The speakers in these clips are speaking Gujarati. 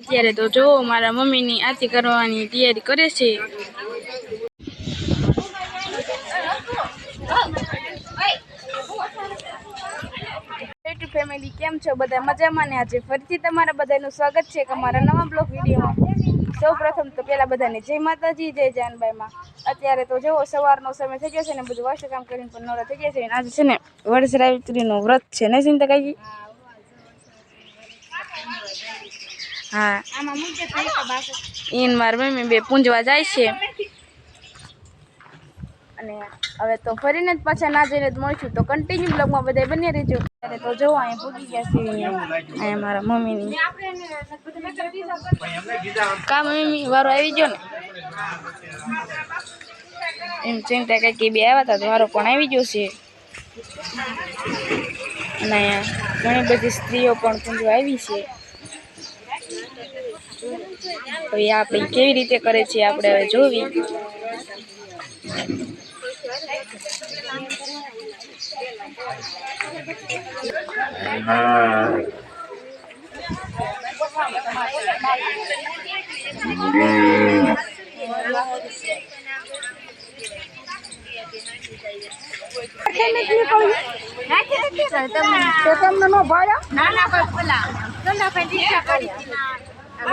અત્યારે તો જો મારા મમ્મીની આરતી કરવાની તૈયારી કરે છે. ફેમિલી કેમ છો? બધા મજામાં ને? આજે ફરીથી તમારા બધાનું સ્વાગત છે કે અમારા નવા બ્લોગ વિડીયોમાં. સૌ પ્રથમ તો પહેલાં બધાને જય માતાજી, જય જાનબાઈમાં. અત્યારે તો જેવો સવારનો સમય થઈ ગયો છે ને બધું વાસી કામ કરીને પણ નવરા થઈ ગયા છે. અને આજે છે ને વડસરાત્રીનું વ્રત છે. ને ચિંતા કાકી? હા. ઈન માર મમ્મી બે પૂંજવા જાય છે. અને હવે તો ફરીને જ પાછા ના જઈને જ મળશું. તો કન્ટિન્યુ બ્લોગમાં બધા બની રહેજો. ત્યારે તો જો અહીંયા પૂગી ગયા છે, અહીંયા મારા મમ્મીની. કા મમ્મી, વારો આવી ગયો ને? એમ ચિંતા કાંઈક બે આવ્યા હતા તો વારો પણ આવી ગયો છે. અને અહીંયા ઘણી બધી સ્ત્રીઓ પણ પૂંજવા આવી છે. હવે આપણે કેવી રીતે કરે છે આપણે હવે જોવી. તમને નો ભાડ્યા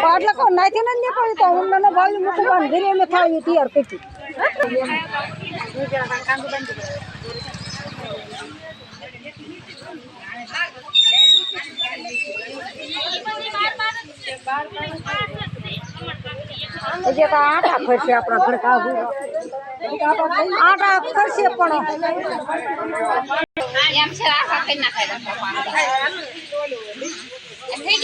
એટલે કહો નાખી ને નીકળી તો હું મને ભાઈ મૂકવાનું ઘરે અમે થાય તૈયાર કરી જે તો આટા ફરશે આપણા ઘડકા આટા ફરશે પણ.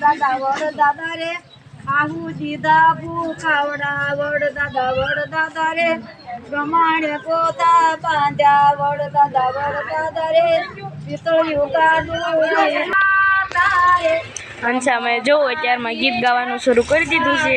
દાદા વડ દાદા રે આહુ દીદા ભૂખાવડા વડ દાદા વડ દાદા રે. પ્રમાણે પોતા બાંધ્યા વડ દાદા વડ દાદા રે. પિતળિયું ગાડું તારે અને સામે જો અત્યારમાં ગીત ગાવાનું શરૂ કરી દીધું છે.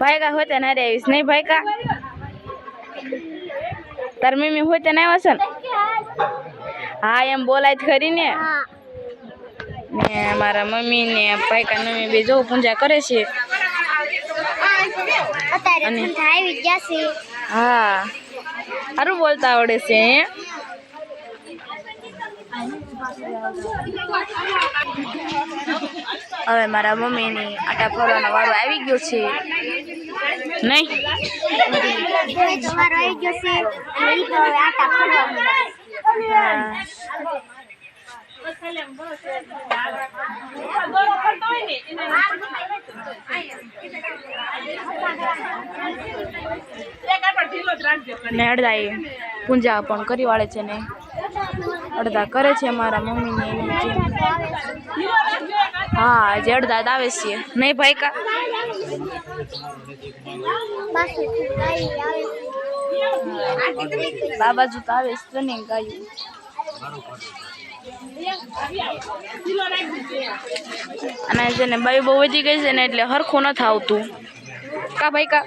ભાઈ કા હોતે ના રે આવીશ. નહીં ભાઈ કા તાર મમ્મી હોતે ના આવ્યા છે ને? હા, એમ બોલાય ખરી ને. ને મારા મમ્મી ને ભાઈ કા મમ્મી બે જો પૂજા કરે છે. અને- હા. સારું બોલતા આવડે છે હવે મારા મમ્મીની આટા ફરવાનો વારો આવી ગયો છે. નહીં. તમારો આવી ગયો છે અને ઈ તો હવે આટા ફરવા માંડ્યા છે. હા. ને અડધા એ પૂજા પણ કરી વાળે છે ને. અડધા કરે છે મારા મમ્મીને હા, આજે અડધા આવે છે. નહીં ભાઈ કા? બાબાજુ તો આવે ને ગાયું. અને છે ને બાઈ બહુ વધી ગઈ છે ને એટલે હરખું નથી આવતું. કા ભાઈ કા?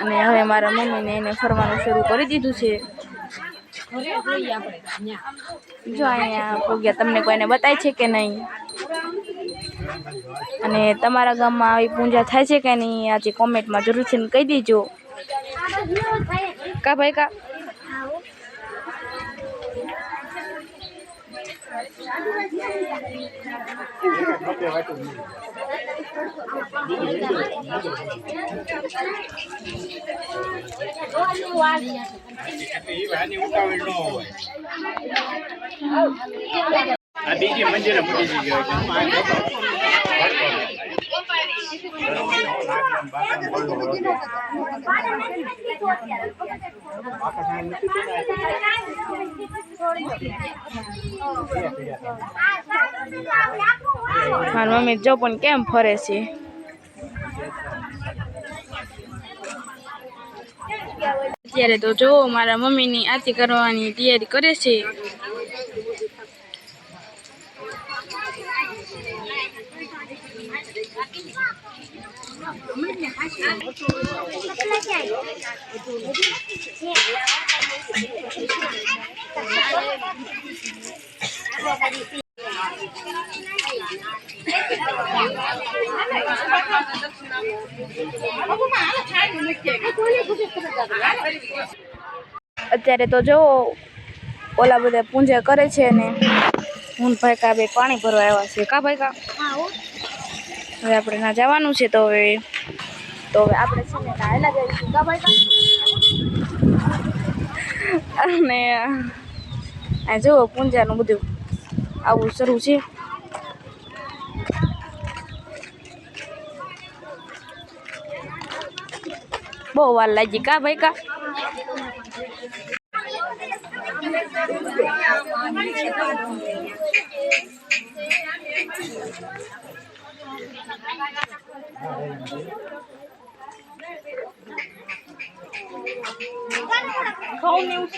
અને હવે મારા મમ્મીને એને ફરવાનું શરૂ કરી દીધું છે. જો અહીંયા પૂગ્યા, તમને કોઈને બતાય છે કે નહીં? અને તમારા ગામમાં આવી પૂજા થાય છે કે નહીં? આજે કોમેન્ટમાં જરૂર છે ને કહી દેજો. કા ભાઈ કા આ બીજી મંદિરે મૂકી દીધી હોય મારી મમ્મી જો પણ કેમ ફરે છે? અત્યારે તો જો મારા મમ્મીની આરતી કરવાની તૈયારી કરે છે. અત્યારે તો જો ઓલા બધા પૂંજા કરે છે ને, હું ભાઈ કા બે પાણી ભરવા આવ્યા છે કા ભાઈ કા? હવે આપણે ના જવાનું છે તો હવે તો હવે આપણે છે ને નાયેલા જઈશું કા ભાઈ અને આ જુઓ પૂંજાનું બધું આવું શરૂ છે બહુ વાર લાગી કા ભાઈ કા Thank you. ઘઉં ને એવું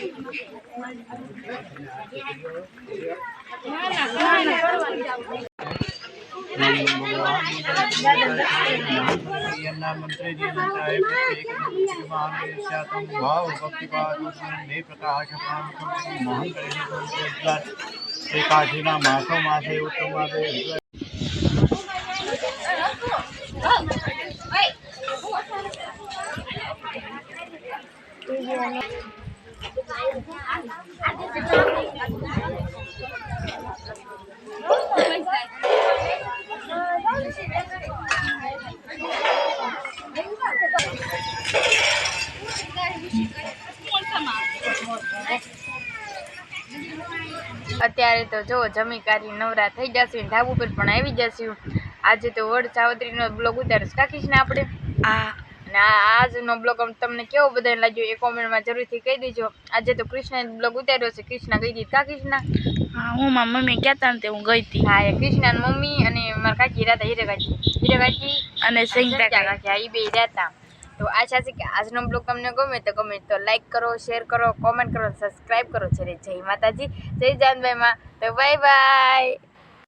કાશીના માથો માથે ઉત્તમ માથે Thank you. અત્યારે તો જો, જમી કાઢી નવરા થઈ જશે ધાબુ પર પણ આવી જશું. આજે તો વડ સાવત્રીનો બ્લોગ ઉતારીશ. કાકીશ ને આપણે? આ અને આજનો બ્લોગ તમને કેવો બધાને લાગ્યો એ કોમેન્ટમાં જરૂરથી કહી દેજો. આજે તો કૃષ્ણ બ્લોગ ઉતાર્યો છે કૃષ્ણ ગઈ હતી કા કૃષ્ણ? હા હું મારી મમ્મી કહેતા ને તે હું ગઈ હતી. હા એ કૃષ્ણ મમ્મી અને મારા કાકી રહેતા હીરે કાકી હીરે કાકી અને સંગીતા કાકી. હા એ બે રહેતા તો આશા છે કે આજનો બ્લોગ તમને ગમે તો ગમે તો લાઈક કરો શેર કરો કોમેન્ટ કરો સબસ્ક્રાઈબ કરો. છે જય માતાજી જય જાનભાઈમાં. તો બાય બાય